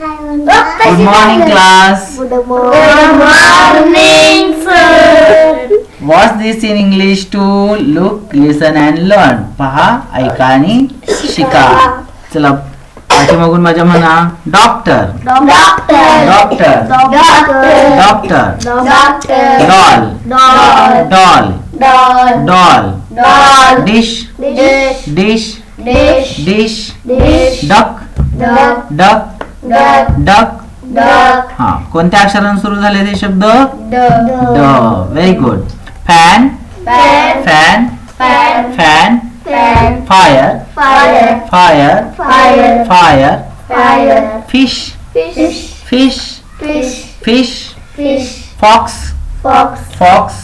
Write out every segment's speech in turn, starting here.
Good morning class Good morning, sir. Watch this in English to look listen and learn पहा ऐका आणि शिका चला पाठीमागून माझ्या म्हणा doctor Doctor. Doctor Doctor. Doctor Doctor. Doll Doll. Doll Doll. Doll Doll. Dish Dish. Dish Dish. Dish Dish. Duck Duck. Duck. हा कोणत्या अक्षराने सुरू झाले ते शब्द. ड very good fan. Fan. Fan. Fire. Fire. Fire Fire. Fish. Fish. Fish. Fox. Fox.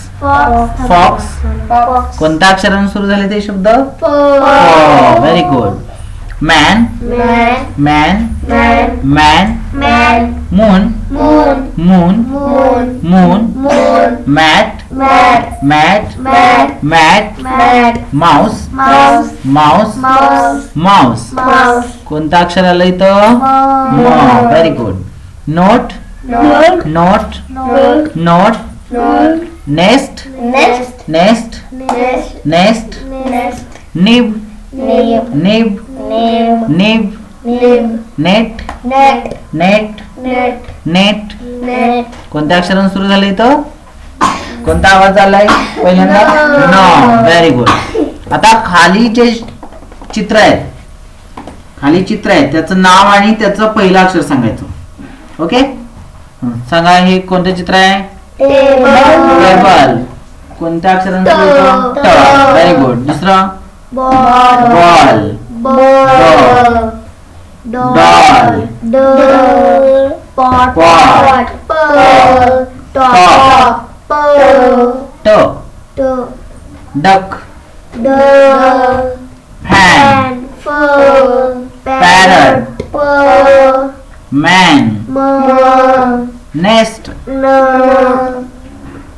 Fox. कोणत्या अक्षराने सुरू झाले ते शब्द. Very good man. Man Man. Man Man. Moon Moon. Moon Moon. Moon Moon. Mat Mat. Mat Mat. Mat Mat. Mouse Mouse. Mouse Mouse. Mouse Mouse. कोणतं अक्षर आलं इथं Mouse. Very good note Note. Note Note. Note Note. Nest Nest. Nest Nest. Nest Nest. Nib Nib. Nib Nib. Nib net. Net. Net. Net. Net. Net. कोणत्या अक्षराने सुरू झालं इथं? कोणता आवाज आलाय पहिल्यांदा. नो व्हेरी गुड आता खाली जे चित्र आहे खाली चित्र आहे त्याचं नाव आणि त्याचं पहिलं अक्षर सांगायचं. ओके सांगा हे कोणतं चित्र आहे. टेबल कोणत्या. ट व्हेरी गुड दुसरं? Ball. Ball Doll. Doll. Pot. Pot. Pearl. Top. Pearl. ट Toe. Duck Duck. Fan. Fur. Parrot. Pearl. Man Mom. Nest.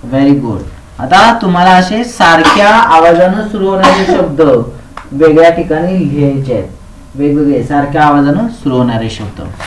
Very good आता तुम्हाला असे सारख्या आवाजानं सुरू होणारे शब्द वेगळ्या ठिकाणी लिहायचे आहेत वेगवेगळे सारख्या आवाजानं सुरू होणारे शब्द